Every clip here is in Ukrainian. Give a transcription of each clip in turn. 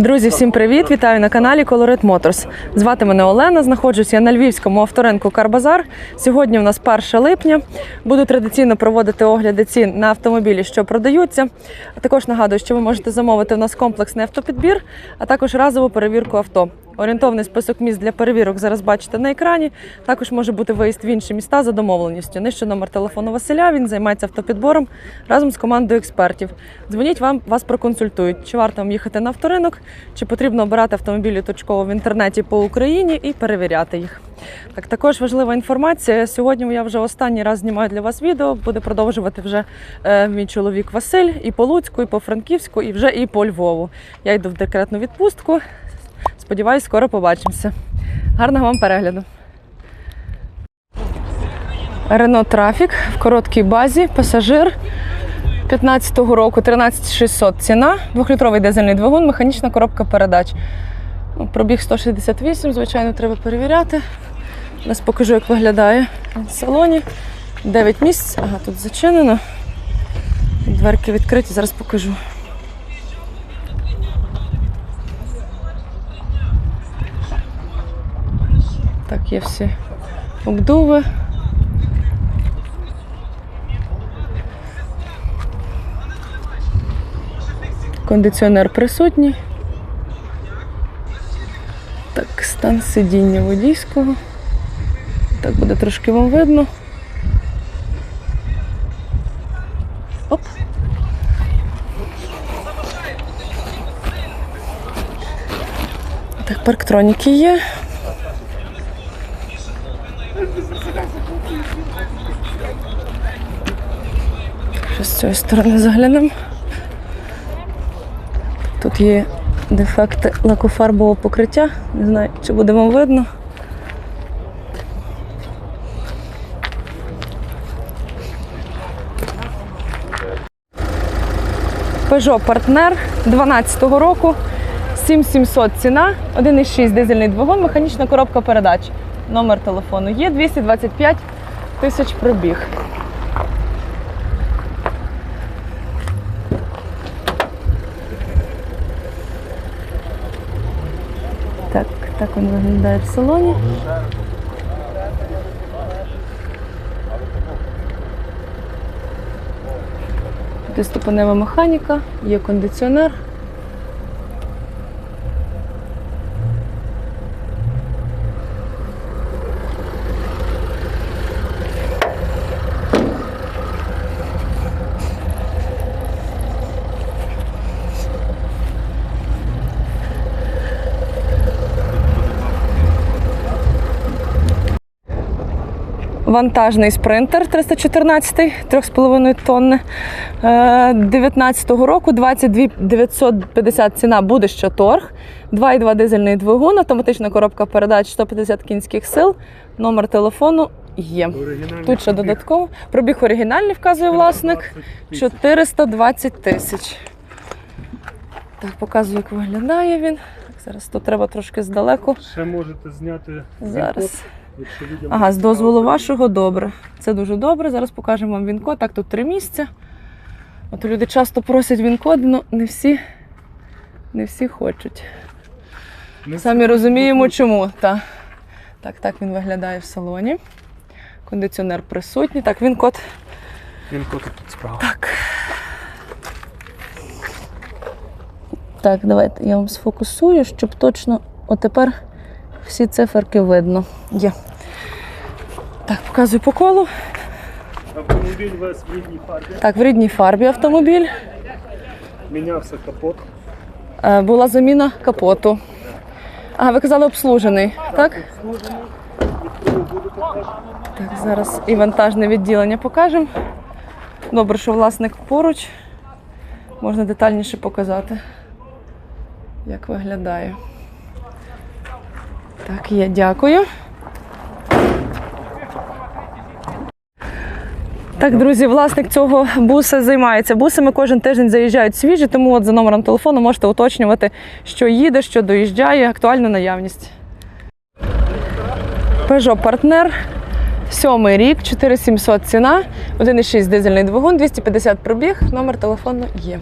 Друзі, всім привіт! Вітаю на каналі Colorit Motors. Звати мене Олена. Знаходжусь я на львівському авторинку Карбазар. Сьогодні у нас 1 липня. Буду традиційно проводити огляди цін на автомобілі, що продаються. А також нагадую, що ви можете замовити у нас комплексний автопідбір, а також разову перевірку авто. Орієнтовний список міст для перевірок зараз бачите на екрані. Також може бути виїзд в інші міста за домовленістю. Нижче номер телефону Василя. Він займається автопідбором разом з командою експертів. Дзвоніть вам, вас проконсультують, чи варто вам їхати на авторинок, чи потрібно обирати автомобілі точково в інтернеті по Україні і перевіряти їх. Так, також важлива інформація. Сьогодні я вже останній раз знімаю для вас відео. Буде продовжувати вже е, мій чоловік Василь і по Луцьку, і по Франківську, і вже і по Львову. Я йду в декретну відпустку. Сподіваюсь, скоро побачимося. Гарного вам перегляду. Рено Трафік в короткій базі, пасажир 15-го року 13600 ціна, двохлітровий дизельний двигун, механічна коробка передач. Ну, Пробіг 168, звичайно, треба перевіряти. Зараз покажу, як виглядає в салоні. 9 місць. Ага, тут зачинено. Дверки відкриті, зараз покажу. Є всі обдуви. Кондиціонер присутній. Так, стан сидіння водійського. Так буде трошки вам видно. Оп. Так, парктроніки є. Цієї сторони заглянемо. Тут є дефекти лакофарбового покриття. Не знаю, чи буде вам видно. Peugeot Partner 12-го року. 7700 ціна, 1,6 дизельний двигун, механічна коробка передач. Номер телефону є 225 тисяч пробіг. Так, він виглядає в салоні. П'ятиступенева механіка, є кондиціонер. Вантажний спринтер 314, 3,5 тонни. 19-го року 22 950 ціна буде що торг. 2,2 дизельний двигун, автоматична коробка передач 150 кінських сил. Номер телефону є. Тут ще додатково. Пробіг оригінальний вказує власник 420 тисяч. Так, показую, як виглядає він. Зараз тут треба трошки здалеку. Ще можете зняти Зараз. Він-код, Ага, з дозволу вашого добре. Це дуже добре. Зараз покажемо вам він-код. Так, тут три місця. От люди часто просять він-код, але не всі, не всі хочуть. Не Самі розуміємо, чому. Та. Так, так він виглядає в салоні. Кондиціонер присутній. Так, він код. Він-код тут справа. Так. Так, давайте я вам сфокусую, щоб точно отепер всі циферки видно. Є. Так, показую по колу. Автомобіль весь в рідній фарбі. Так, в рідній фарбі автомобіль. Мінявся капот. Е, Була заміна капоту. Ага, ви казали обслужений, так? Обслужений. Так, зараз і вантажне відділення покажемо. Добре, що власник поруч. Можна детальніше показати, як виглядає. Так, є, дякую. Так, друзі, власник цього буса займається бусами. Кожен тиждень заїжджають свіжі, тому от за номером телефону можете уточнювати, що їде, що доїжджає, актуальну наявність. Peugeot Partner Сьомий рік, 4700 ціна, 1,6 дизельний двигун, 250 пробіг, номер телефону є.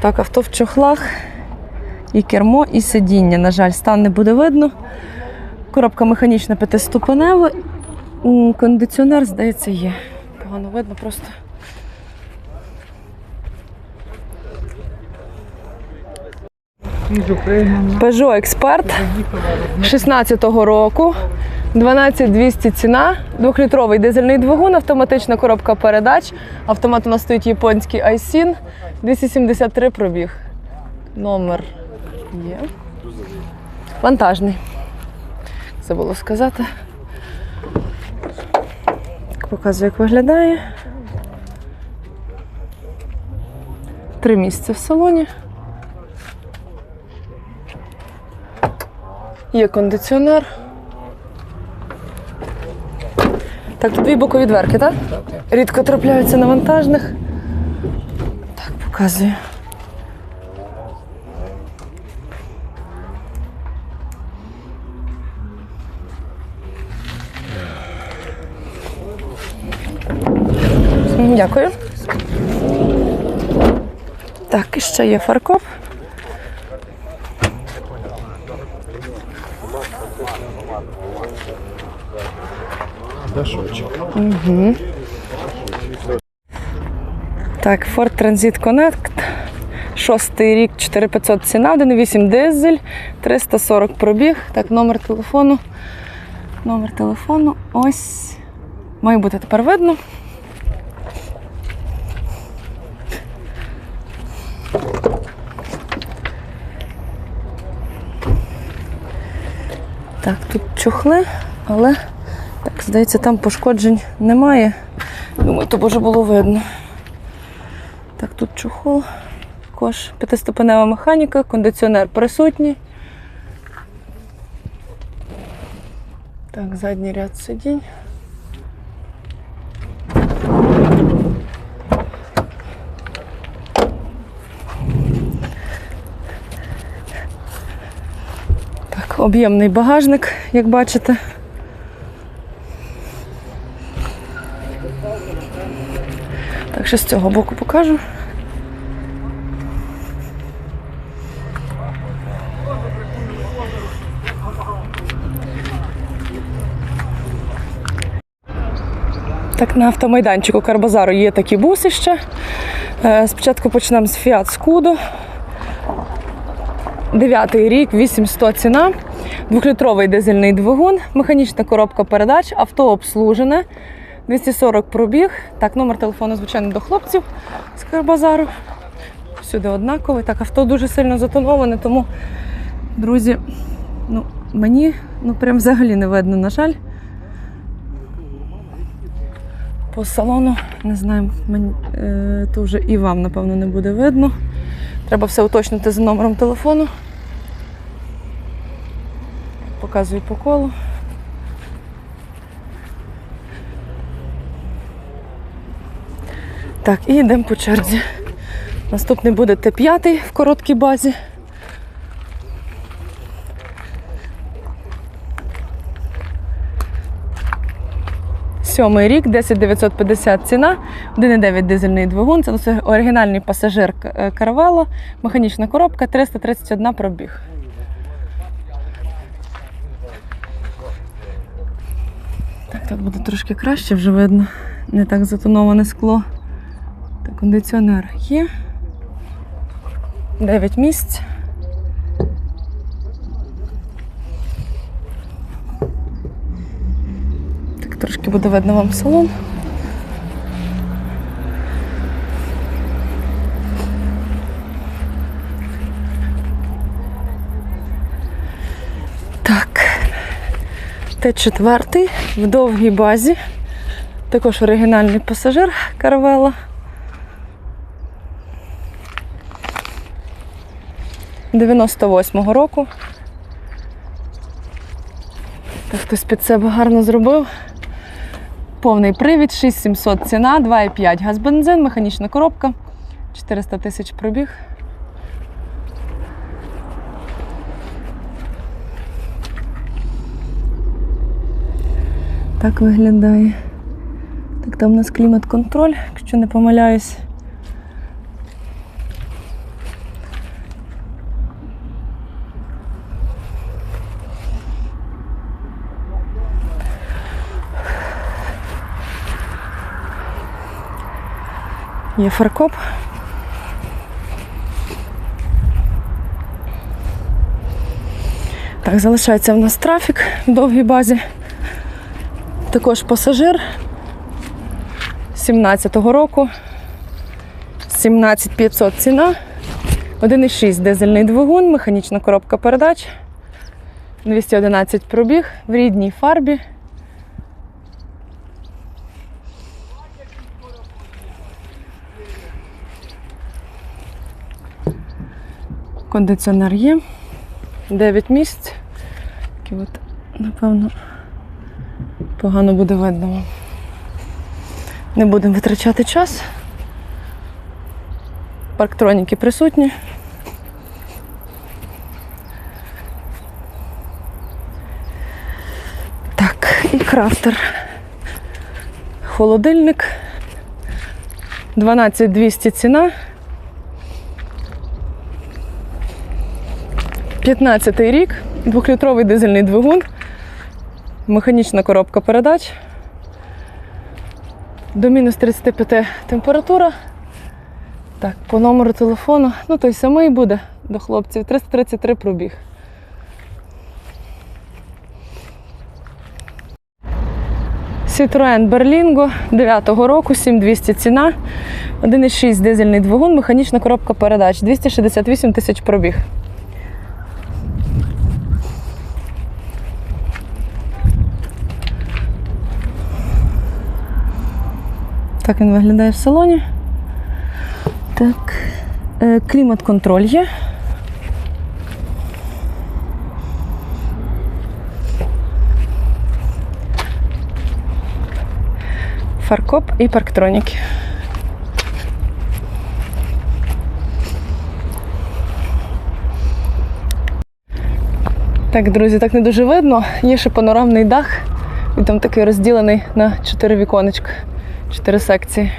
Так, авто в чохлах, і кермо, і сидіння. На жаль, стан не буде видно. Коробка механічна п'ятиступенева. Кондиціонер, здається, є. Погано видно просто. Peugeot Expert 16-го року. 12200 ціна, двохлітровий дизельний двигун, автоматична коробка передач. Автомат у нас стоїть японський Айсін. 273 пробіг. Номер є. Вантажний. Забула сказати. Показую, як виглядає. Три місця в салоні. Є кондиціонер. Так, тут дві бокові дверки, так? Рідко трапляються на вантажних. Так, показую. Дякую. Так, і ще є фаркоп. Так, Ford Transit Connect. Шостий рік, 4500 ціна, 1,8 дизель, 340 пробіг. Так, номер телефону. Номер телефону. Ось. Має бути тепер видно. Так, тут чохли, але так, здається, там пошкоджень немає. Думаю, то боже було видно. Так, тут чохол. Також п'ятиступенева механіка, кондиціонер присутній. Так, задній ряд сидінь. Так, об'ємний багажник, як бачите. Так, ще з цього боку покажу. Так, на автомайданчику Карбазару є такі буси ще. Е, Спочатку почнемо з Fiat Scudo. Дев'ятий рік, 800 ціна. Двохлітровий дизельний двигун, механічна коробка передач, авто обслужене, 240 пробіг. Так, номер телефону, звичайно, до хлопців з Карбазару. Всюди однаковий. Так, авто дуже сильно затоноване, тому, друзі, ну, мені ну, прям взагалі не видно, на жаль. По салону, не знаю, мені, е, то вже і вам, напевно, не буде видно. Треба все уточнити за номером телефону. Показую по колу. Так, і йдемо по черзі. Наступний буде Т5 в короткій базі. Сьомий рік, 10950 ціна, 1,9 дизельний двигун. Це оригінальний пасажир е, Каравело, механічна коробка, 331 пробіг. Так, буде трошки краще, вже видно. Не так затоноване скло. Та кондиціонер є. 9 місць. Так, трошки буде видно вам салон. Так. Т4 в довгій базі. Також оригінальний пасажир Каравела. Восьмого року. Так, хтось під себе гарно зробив. Повний привід, 6700 ціна, 2,5 газ бензин, механічна коробка, 400 тисяч пробіг. так виглядає. Так, там у нас клімат-контроль, якщо не помиляюсь. Є фаркоп. Так, залишається в нас трафік в довгій базі. Також пасажир 17-го року. 17500 ціна. 1,6 дизельний двигун, механічна коробка передач. 211 пробіг в рідній фарбі. Кондиціонер є. 9 місць. Такі от, напевно, погано буде видно. Не будемо витрачати час. Парктроніки присутні. Так, і крафтер. Холодильник. 12200 ціна. 15 рік, двохлітровий дизельний двигун, механічна коробка передач. До мінус 35 температура. Так, по номеру телефону, ну той самий буде до хлопців. 333 пробіг. Citroen Berlingo 9-го року, 7200 ціна, 1,6 дизельний двигун, механічна коробка передач, 268 тисяч пробіг. Так він виглядає в салоні. Так. Е, Клімат-контроль є. Фаркоп і парктроніки. Так, друзі, так не дуже видно. Є ще панорамний дах. Він там такий розділений на чотири віконечка, чотири секції.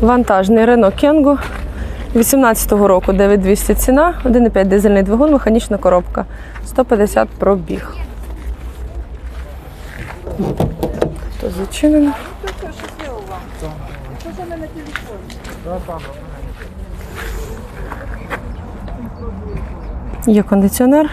Вантажний Renault Kangoo 18-го року 9200 ціна, 1,5 дизельний двигун, механічна коробка, 150 пробіг. Тут зачинено. Є кондиціонер.